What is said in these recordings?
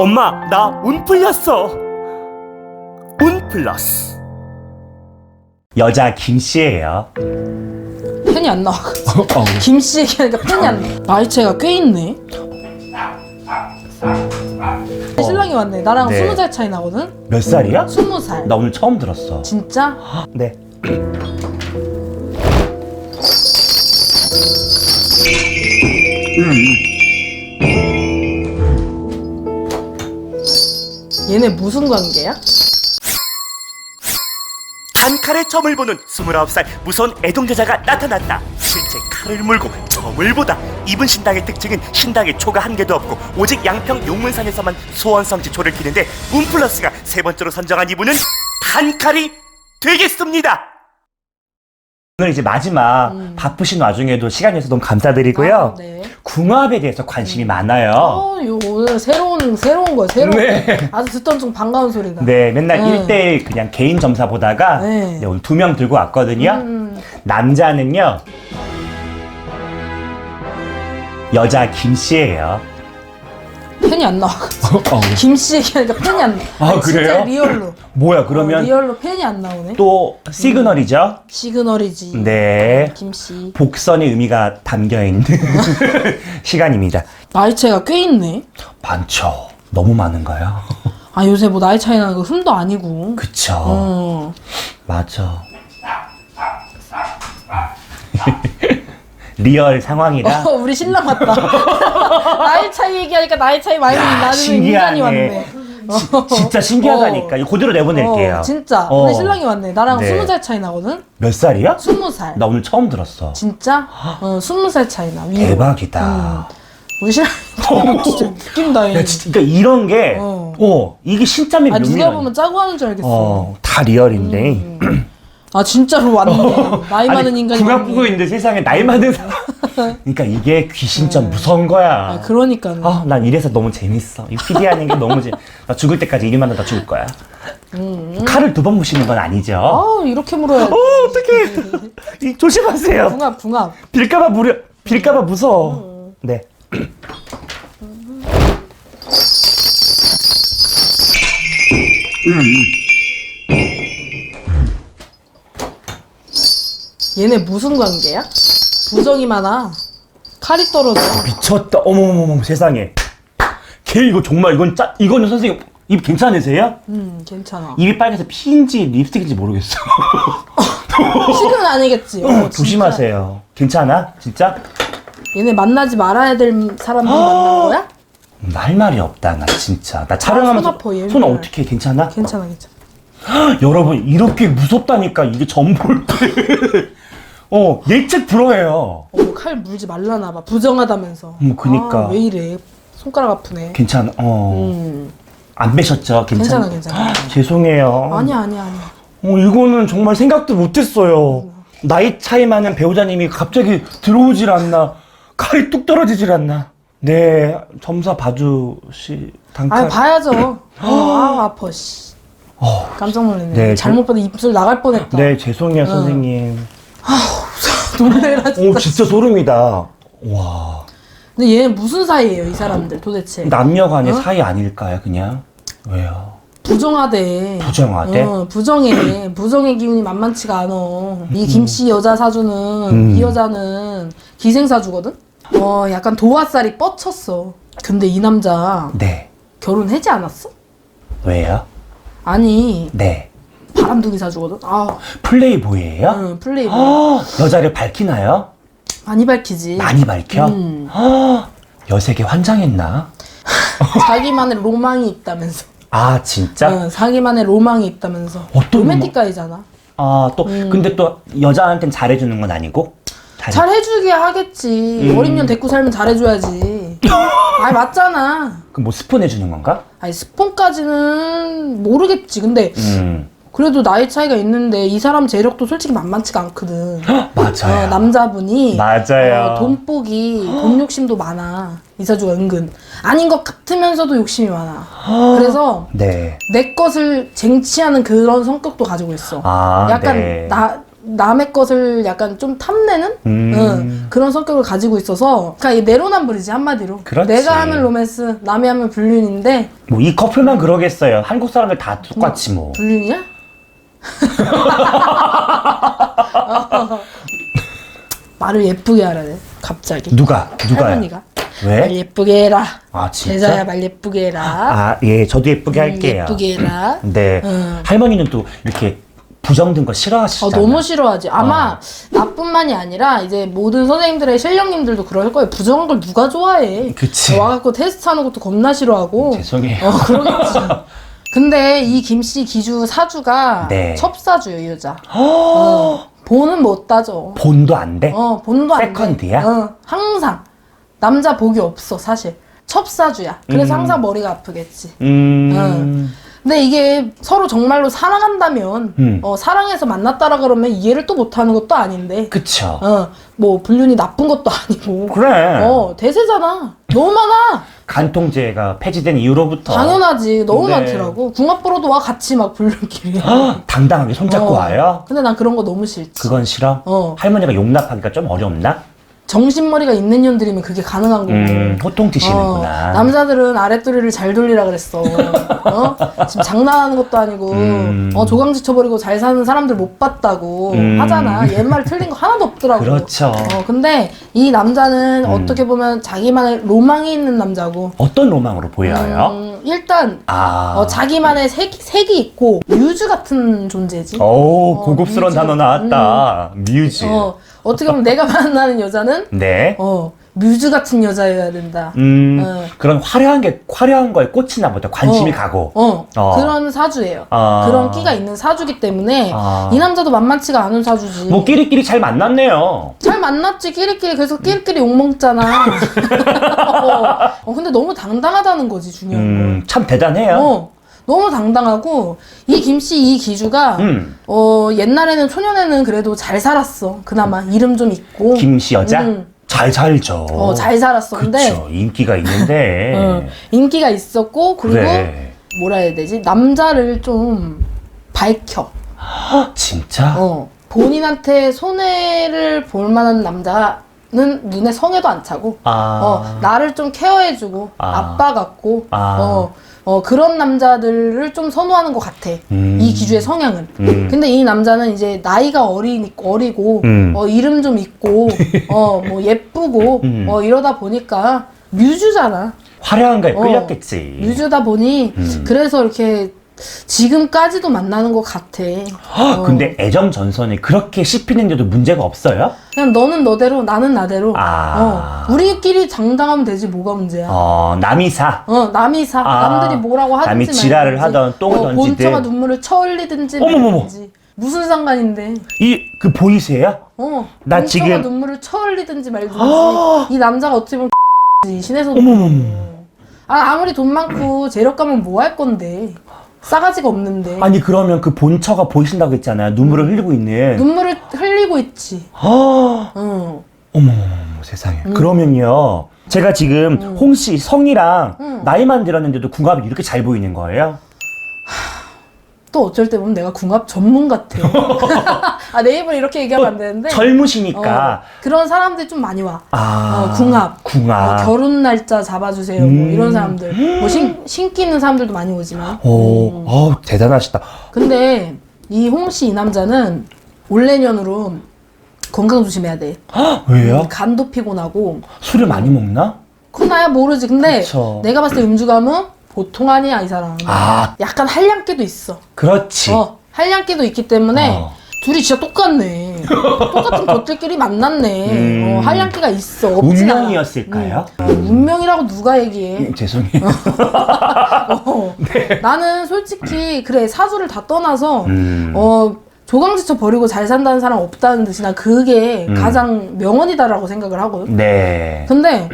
엄마 나 운 풀렸어 운 플러스 여자 김 씨예요 펜이 안 나와. 어. 김씨 얘기하니까 펜이 안 나와. 나이 차이가 꽤 있네. 신랑이 왔네. 나랑 네. 스무 살 차이 나거든? 몇 살이야? 스무 살. 나 오늘 처음 들었어 진짜? 네 얘네 무슨 관계야? 단칼에 점을 보는 29살 무서운 애동자자가 나타났다. 실제 칼을 물고 점을 보다. 이분 신당의 특징은 신당에 초가 한 개도 없고 오직 양평 용문산에서만 소원성지 초를 키는데 문 플러스가 세 번째로 선정한 이분은 단칼이 되겠습니다 오늘 이제 마지막 바쁘신 와중에도 시간 내서 너무 감사드리고요 아, 네. 궁합에 대해서 관심이 많아요 어, 요 오늘 새로운 새로운 거 새로운 네. 거. 아주 듣던 중 반가운 소리가. 네, 맨날 네. 1대1 그냥 개인 점사 보다가 네. 네, 오늘 두 명 들고 왔거든요. 음. 남자는요. 여자 김 씨예요. 펜이 안 나와. 김씨 얘기하니까 펜이 안 나와. 아, 아니, 진짜 그래요? 리얼로. 뭐야, 그러면 어, 리얼로 펜이 안 나오네. 또 시그널이죠? 시그널이지. 네. 김씨. 복선의 의미가 담겨 있는 시간입니다. 나이 차이가 꽤 있네. 많죠. 너무 많은가요? 아 요새 뭐 나이 차이 나는 거 흠도 아니고. 그쵸. 어. 맞아. 리얼 상황이라. 어, 우리 신랑 왔다. 나이 차이 얘기하니까 나이 차이 많이 야, 나는 신기하네. 인간이 왔네. 지- 진짜 신기하다니까. 이거 그대로 내보낼게요. 어, 진짜. 어. 우리 신랑이 왔네. 나랑 네. 스무 살 차이 나거든? 몇 살이야? 스무 살. 나 오늘 처음 들었어. 진짜? 어, 스무 살 차이 나. 위로. 대박이다. 우리 신랑 진짜 웃긴다. 얘. 야, 진짜 그러니까 이런 게, 어, 어. 이게 신짜면 아 누가 보면 짜고 하는 줄 알겠어. 어, 다 리얼인데. 아 진짜로 왔네. 나이 많은 인간이. 궁합. 보고 있는데 세상에 나이 많은 사람. 그러니까 이게 귀신점 무서운 거야. 아 그러니까. 아, 난 이래서 너무 재밌어. 이 PD 하는 게 너무 재. 나 죽을 때까지 일만 하다 죽을 거야. 칼을 두 번 무시는 건 아니죠. 아 이렇게 물어야 돼. 어, 어떡해. 이, 조심하세요. 붕압 붕압. 빌까봐 무려, 빌까봐 무서워. 네. 얘네 무슨 관계야? 부정이 많아. 칼이 떨어져. 미쳤다. 어머머머 세상에. 걔 이거 정말 이건 짜, 이거는 선생님 입 괜찮으세요? 음 괜찮아. 입이 빨개서 피인지 립스틱인지 모르겠어. 실은 아니겠지. 어, 진짜. 조심하세요. 괜찮아? 진짜? 얘네 만나지 말아야 될 사람들 만난 거야? 할 말이 없다 나 진짜. 나 촬영하면서 손 아파. 손 어떻게 괜찮아? 괜찮아 괜찮아. 여러분 이렇게 무섭다니까 이게 전볼 때. 어 예측 불허해요. 어, 칼 물지 말라나 봐. 부정하다면서. 음, 그니까. 아, 왜 이래? 손가락 아프네. 괜찮아. 어. 음. 안 빼셨죠? 괜찮아. 괜찮아, 괜찮아. 죄송해요. 아니야 아니야 아니야. 어, 이거는 정말 생각도 못했어요. 나이 차이 많은 배우자님이 갑자기 들어오질 않나. 칼이 뚝 떨어지질 않나. 네, 점사 봐주시, 단칼. 아 봐야죠. 어, 아 아파 씨. 어, 깜짝 놀랐네. 네, 잘못 봐도 입술 나갈 뻔했다. 네, 죄송해요, 선생님. 놀래라 진짜. 오, 진짜 소름이다. 와. 근데 얘 무슨 사이예요 이 사람들 도대체? 남녀 간의 어? 사이 아닐까요, 그냥? 왜요? 부정하대. 부정하대? 어, 부정해. 부정의 기운이 만만치가 않아. 이 김씨 여자 사주는 음. 이 여자는 기생사주거든. 어, 약간 도화살이 뻗쳤어. 근데 이 남자 네. 결혼하지 않았어? 왜요? 아니 네. 바람둥이 사주거든. 아, 플레이보이예요 응, 플레이보이 아, 여자를 밝히나요? 많이 밝히지. 많이 밝혀? 음. 아, 여색에 환장했나? 자기만의 로망이 있다면서. 아, 진짜? 응, 자기만의 로망이 있다면서. 어떤 로맨틱가이잖아. 아, 또, 음. 근데 또, 여자한테는 잘해주는 건 아니고? 잘- 잘해주게 하겠지. 음. 어린 년 데리고 살면 잘해줘야지. 아니 맞잖아. 그럼 뭐 스폰 해주는 건가? 아니 스폰까지는 모르겠지. 근데 음. 그래도 나이 차이가 있는데 이 사람 재력도 솔직히 만만치가 않거든. 맞아요. 어, 남자분이 맞아요. 어, 돈복이 돈 욕심도 많아. 이사주가 은근 아닌 것 같으면서도 욕심이 많아. 그래서 네. 내 것을 쟁취하는 그런 성격도 가지고 있어. 아, 약간 네. 나 남의 것을 약간 좀 탐내는 음. 응, 그런 성격을 가지고 있어서 그러니까 이 내로남불이지 한마디로 그렇지. 내가 하면 로맨스 남이 하면 불륜인데 뭐 이 커플만 그러겠어요. 한국 사람들 다 똑같이 뭐. 불륜이야? 말을 예쁘게 하라 돼 갑자기 누가? 누가요? 할머니가 왜? 말 예쁘게 해라 아 진짜? 제자야 말 예쁘게 해라 아, 예, 저도 예쁘게 음, 할게요. 예쁘게 해라 네. 응. 할머니는 또 이렇게 부정든 거 어, 싫어하시잖아요. 너무 싫어하지. 아마 나뿐만이 아니라 이제 모든 선생님들의 실령님들도 그럴 거예요. 부정한 걸 누가 좋아해? 그치. 와갖고 테스트하는 것도 겁나 싫어하고. 죄송해요. 어, 그러겠지. 근데 이 김씨 기주 사주가 네. 첩사주예요, 이 여자. 어, 본은 못 따져. 본도 안 돼? 어, 본도 안 돼. 세컨드야? 어, 항상 남자 복이 없어, 사실. 첩사주야. 그래서 음. 항상 머리가 아프겠지. 음. 근데 이게 서로 정말로 사랑한다면 음. 어, 사랑해서 만났다라 그러면 이해를 또 못하는 것도 아닌데 그쵸. 어, 뭐 불륜이 나쁜 것도 아니고 그래. 어, 대세잖아 너무 많아 간통죄가 폐지된 이후로부터 당연하지 너무 네. 많더라고 궁합 보러도 와 같이 막 불륜끼리 헉, 당당하게 손잡고 어. 와요? 근데 난 그런 거 너무 싫지 그건 싫어? 어. 할머니가 용납하기가 좀 어렵나? 정신머리가 있는 년들이면 그게 가능한 거고 음, 튀시는구나. 어, 남자들은 아랫도리를 잘 돌리라 그랬어. 어? 지금 장난하는 것도 아니고, 음. 어, 조강지 쳐버리고 잘 사는 사람들 못 봤다고 음. 하잖아. 옛말 틀린 거 하나도 없더라고. 그렇죠. 어, 근데 이 남자는 음. 어떻게 보면 자기만의 로망이 있는 남자고, 어떤 로망으로 보여요? 음, 일단, 아. 어, 자기만의 색, 색이 있고, 뮤즈 같은 존재지. 오, 어, 고급스러운 뮤즈. 단어 나왔다. 뮤즈. 어, 어떻게 보면 내가 만나는 여자는, 네. 어, 뮤즈 같은 여자여야 된다. 음, 어. 그런 화려한 게, 화려한 거에 꽂히나 보다. 관심이 어. 가고. 어, 어. 그런 사주예요. 아. 그런 끼가 있는 사주기 때문에 아. 이 남자도 만만치가 않은 사주지. 뭐, 끼리끼리 잘 만났네요. 잘 만났지 끼리끼리 그래서 끼리끼리 욕 먹잖아. 어, 어, 근데 너무 당당하다는 거지 중요한 음, 참 건. 대단해요. 어, 너무 당당하고 이 김씨 이 기주가 음, 어 옛날에는 초년에는 그래도 잘 살았어. 그나마 이름 좀 있고. 김씨 여자? 음. 잘 살죠. 어, 잘 살았어. 근데 그쵸. 인기가 있는데. 어, 인기가 있었고 그리고 그래. 뭐라 해야 되지? 남자를 좀 밝혀. 헉, 진짜? 어, 본인한테 손해를 볼 만한 남자는 눈에 성에도 안 차고, 아. 어, 나를 좀 케어해주고, 아. 아. 빠 같고, 아. 어, 어, 그런 남자들을 좀 선호하는 것 같아. 음. 이 기주의 성향은. 음. 근데 이 남자는 이제 나이가 어리, 어리고, 음. 어, 이름 좀 있고, 어, 뭐 예쁘고, 음. 어, 이러다 보니까 뮤즈잖아. 화려한 거에 어, 끌렸겠지. 뮤즈다 보니, 음. 그래서 이렇게 지금까지도 만나는 것 같아. 헉, 어. 근데 애정 전선이 그렇게 씹히는데도 문제가 없어요? 그냥 너는 너대로 나는 나대로 아. 어, 우리끼리 장당하면 되지 뭐가 문제야 어, 어, 남이사. 남이 사 아. 남들이 뭐라고 하든지 남이 지랄을 말든지. 하던 똥을 어, 던지든. 본처가 눈물을 쳐흘리든지 어머머머. 말든지 무슨 상관인데 이, 그 보이세요? 어 나 본처가 지금- 눈물을 쳐흘리든지 말든지 아. 이 남자가 어떻게 보면 신에서 어머머머. 아 아무리 돈 많고 재력 가면 뭐 할 건데 싸가지가 없는데 아니, 그러면 그 본처가 보이신다고 했잖아요. 눈물을 흘리고 있는. 눈물을 흘리고 있지 아, 어. 어머머머, 세상에. 그러면요. 제가 지금 홍 씨 성이랑 음. 나이만 들었는데도 궁합이 이렇게 잘 보이는 거예요? 또 어쩔 때 보면 내가 궁합 전문 같아. 아, 내 입을 이렇게 얘기하면 안 되는데. 젊으시니까. 어, 그런 사람들이 좀 많이 와. 아. 어, 궁합. 궁합. 어, 결혼 날짜 잡아주세요. 음. 뭐 이런 사람들. 뭐 신, 신기 있는 사람들도 많이 오지만. 오, 어우, 대단하시다. 근데 이 홍씨 이 남자는 올내년으로 건강 조심해야 돼. 헉, 왜요? 간도 피곤하고. 술을 많이 먹나? 그건 나야 모르지. 근데 그쵸. 내가 봤을 때 음주감은 보통 아니야, 이 사람. 아, 약간 한량기도 있어. 그렇지. 어, 한량기도 있기 때문에 어. 둘이 진짜 똑같네. 똑같은 것들끼리 만났네. 음. 어, 한량기가 있어. 않아. 운명이었을까요? 음. 어, 운명이라고 누가 얘기해? 음, 죄송해요. 어. 나는 솔직히 그래 사주를 다 떠나서 음. 어 조강지쳐 버리고 잘 산다는 사람 없다는 듯이 난 그게 음. 가장 명언이다라고 생각을 하거든. 네. 근데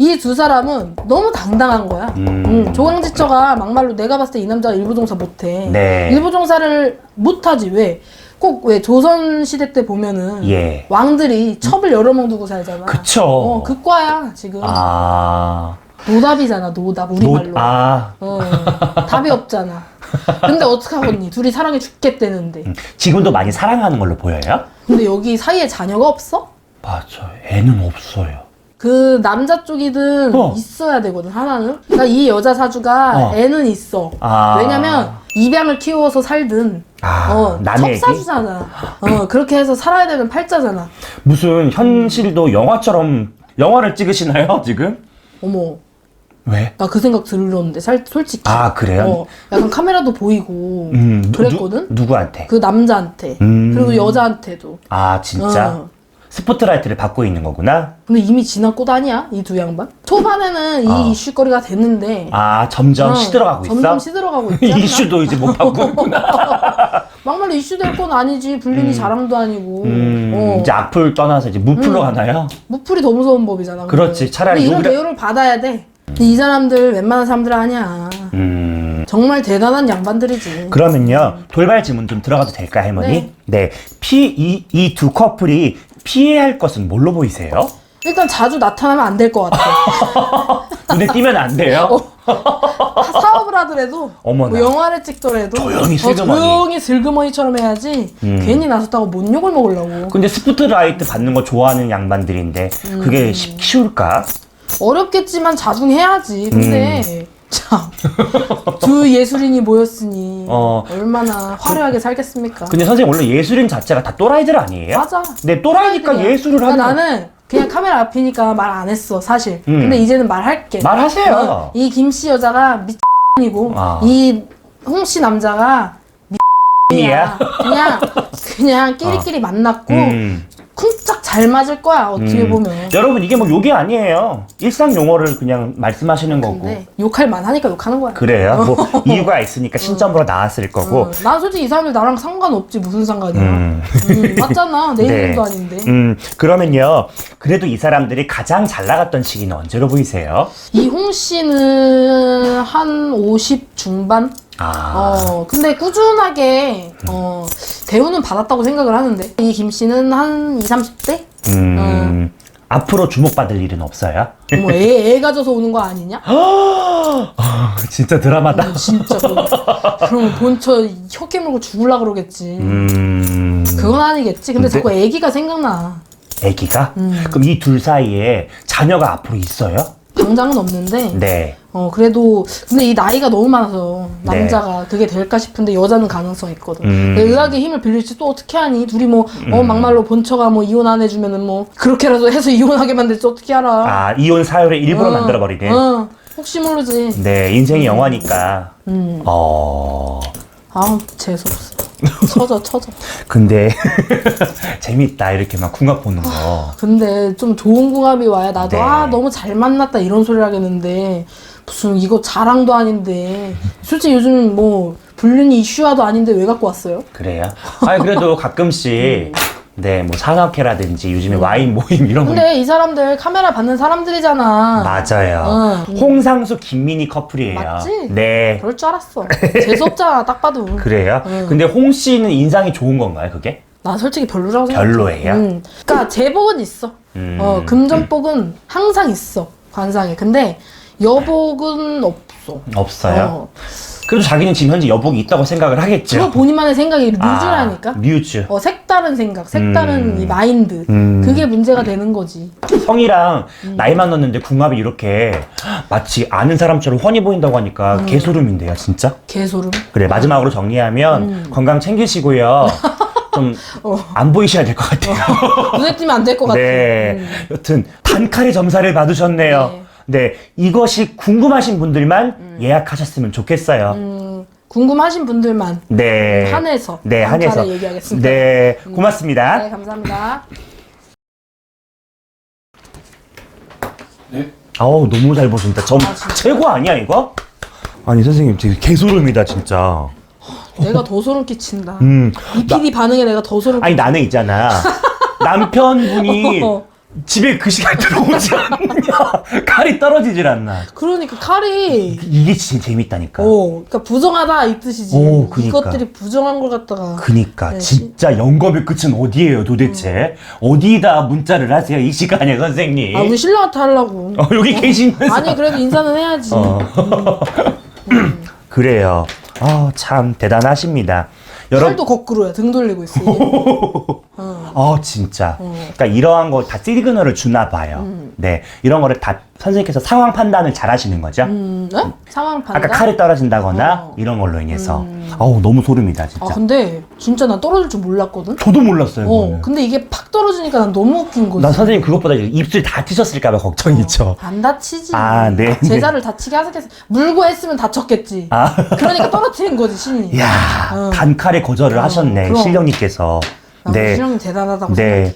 이 두 사람은 너무 당당한 거야. 음. 음, 조강지처가 막말로 내가 봤을 때 이 남자가 일부종사 못해. 네. 일부종사를 못하지 왜? 꼭 왜 조선 시대 때 보면은 예. 왕들이 첩을 여러 명 두고 살잖아. 그쵸. 어, 극과야 지금. 아. 노답이잖아 노답 우리 노, 말로. 아. 어, 답이 없잖아. 근데 어떡하겠니? 둘이 사랑해 죽겠대는데. 지금도 많이 사랑하는 걸로 보여요? 근데 여기 사이에 자녀가 없어? 맞아요. 애는 없어요. 그 남자 쪽이든 어. 있어야 되거든 하나는. 그러니까 이 여자 사주가 어. 애는 있어. 아. 왜냐면 입양을 키워서 살든. 아, 어, 남의? 첩사주잖아. 어, 그렇게 해서 살아야 되는 팔자잖아. 무슨 현실도 영화처럼 영화를 찍으시나요, 지금? 어머, 왜? 나 그 생각 들었는데, 살, 솔직히. 아, 그래요? 어, 약간 카메라도 보이고, 음, 누- 그랬거든? 누, 누구한테? 그 남자한테. 음. 그리고 여자한테도. 아, 진짜? 어. 스포트라이트를 받고 있는 거구나? 근데 이미 지난 꽃 아니야? 이 두 양반? 초반에는 이 아. 이슈거리가 됐는데. 아, 점점 어, 시들어가고 있어? 점점 시들어가고 있지. 않나? 이슈도 이제 못 받고 있구나. 막말로 이슈될 건 아니지. 불륜이 자랑도 아니고. 음, 어. 이제 악플 떠나서 이제 무플로 가나요? 무풀이 더 무서운 법이잖아. 근데. 그렇지, 차라리 근데 이런 욕을- 대우를 받아야 돼. 근데 이 사람들 웬만한 사람들 아니야. 음. 정말 대단한 양반들이지. 그러면요 돌발 질문 좀 들어가도 될까 할머니? 네. 네. 피이두 커플이 피해야 할 것은 뭘로 보이세요? 일단 자주 나타나면 안 될 것 같아. 눈에 띄면 안 돼요. 사업을 하더라도 어머나. 뭐 영화를 찍더라도 조용히 어, 슬그머니. 조용히 슬그머니처럼 해야지 음. 괜히 나섰다고 뭔 욕을 먹으려고 근데 스포트라이트 받는 거 좋아하는 양반들인데 음. 그게 쉽- 쉬울까? 어렵겠지만 자중 해야지 근데 음. 참 두 예술인이 모였으니 어. 얼마나 화려하게 살겠습니까 근데 선생님 원래 예술인 자체가 다 또라이들 아니에요? 맞아 네 또라이니까 그냥. 예술을 하는 그러니까 나는 그냥 카메라 앞이니까 말 안 했어 사실 음. 근데 이제는 말할게 말하세요. 어, 이 김 씨 여자가 미이고 아. 이 홍 씨 남자가 미이야 그냥 그냥 끼리끼리 만났고 음. 쿵짝 잘 맞을 거야 어떻게 음. 보면 여러분 이게 뭐 욕이 아니에요. 일상 용어를 그냥 말씀하시는 거고. 근데 욕할 만하니까 욕하는 거야 그래요? 뭐 이유가 있으니까 신점으로 나왔을 거고. 어, 난 솔직히 이 사람들 나랑 상관없지 무슨 상관이야 음. 음, 맞잖아 내 네. 이름도 아닌데 음, 그러면요. 그래도 이 사람들이 가장 잘 나갔던 시기는 언제로 보이세요? 이홍 씨는 한 50 중반 아. 어, 근데 꾸준하게, 어, 대우는 받았다고 생각을 하는데. 이 김 씨는 한 20, 30대? 음. 앞으로 주목받을 일은 없어요? 뭐, 애, 애 가져서 오는 거 아니냐? 아, 진짜 드라마다. 어, 진짜. 그럼, 그럼 본처 혀 깨물고 죽을라 그러겠지. 음. 그건 아니겠지. 근데 근데- 자꾸 애기가 생각나. 애기가? 음. 그럼 이 둘 사이에 자녀가 앞으로 있어요? 당장은 없는데. 네. 어, 그래도, 근데 이 나이가 너무 많아서, 네. 남자가 그게 될까 싶은데, 여자는 가능성 있거든. 음. 근데 의학의 힘을 빌릴지 또 어떻게 하니? 둘이 뭐, 어, 막말로 본처가 뭐, 이혼 안 해주면은 뭐, 그렇게라도 해서 이혼하게 만들지 어떻게 알아? 아, 이혼 사유를 일부러 어, 만들어 버리네. 어, 혹시 모르지. 네, 인생이 영화니까. 음. 어. 아우, 재수 없어. 쳐져, 쳐져. 근데 재밌다 이렇게 막 궁합 보는 거. 근데 좀 좋은 궁합이 와야 나도 네. 아, 너무 잘 만났다 이런 소리를 하겠는데 무슨 이거 자랑도 아닌데 솔직히 요즘 뭐 불륜이 이슈화도 아닌데 왜 갖고 왔어요? 그래요? 아니 그래도 가끔씩 네뭐 산악회라든지 요즘에 와인 모임 이런 거 음. 근데 이 사람들 카메라 받는 사람들이잖아. 맞아요. 응. 홍상수 김민희 커플이에요. 맞지? 네. 그럴 줄 알았어. 재수 없잖아, 딱 봐도. 그래요? 응. 근데 홍 씨는 인상이 좋은 건가요, 그게? 나 솔직히 별로라고 생각해. 별로예요? 음. 그러니까 제복은 있어. 음. 어, 금전복은 항상 있어. 관상에. 근데 여복은 없어. 없어요. 어. 그래도 자기는 지금 현재 여복이 있다고 생각을 하겠죠. 본인만의 생각이 아, 뮤즈라니까. 뮤즈. 어, 색다른 생각, 색다른 음. 이 마인드. 음. 그게 문제가 되는 거지. 성이랑 음. 나이만 넣었는데 궁합이 이렇게 마치 아는 사람처럼 훤히 보인다고 하니까 음. 개소름인데요, 진짜? 개소름. 그래 마지막으로 정리하면 건강 챙기시고요. 좀안 어. 보이셔야 될 것 같아요. 눈에 띄면 안 될 것 같아. 네. 음. 여튼 단칼에 점사를 받으셨네요. 네. 이것이 궁금하신 분들만 예약하셨으면 좋겠어요. 음, 궁금하신 분들만 네. 한해서 네, 한해서. 얘기하겠습니다. 네, 고맙습니다. 네, 감사합니다. 아우 너무 잘 보신다. 점 진짜? 최고 아니야 이거? 아니 선생님 지금 개소름이다 진짜. 내가 더 소름 끼친다. 음. 이 PD 반응에 내가 더 소름 아니 나는 있잖아. 남편분이 어. 집에 그 시간 들어오지 않느냐. 칼이 떨어지질 않나. 그러니까 칼이 이게 진짜 재밌다니까. 어, 그러니까 부정하다 이 뜻이지. 오, 그니까. 이것들이 부정한 걸 갖다가 그니까 네, 진짜 영겁의 끝은 어디예요 도대체? 어디다 문자를 하세요 이 시간에 선생님? 아 우리 신랑한테 하려고. 어, 여기 계시면서 아니 그래도 인사는 해야지. 어. 그래요. 아, 참 대단하십니다. 여러분, 팔도 거꾸로야. 등 돌리고 있어. 어. 어, 진짜. 그러니까 이러한 거 다 시그널을 주나 봐요. 네. 이런 거를 다 선생님께서 상황 판단을 잘 하시는 거죠? 음, 네? 상황 판단. 아까 칼이 떨어진다거나 어. 이런 걸로 인해서. 어우, 너무 소름이다, 진짜. 아 근데 진짜 나 떨어질 줄 몰랐거든. 저도 몰랐어요, 어, 그거는. 근데 이게 팍 떨어지니까 난 너무 웃긴 거지. 난 선생님 그것보다 입술 다치셨을까봐 걱정이죠. 안 다치지. 아, 네, 네. 제자를 다치게 하겠어. 물고 했으면 다쳤겠지. 아. 그러니까 떨어뜨린 거지 신이. 이야, 어. 단칼에 거절을 어, 하셨네, 그럼. 신령님께서. 아, 네. 신령이 대단하다고 네.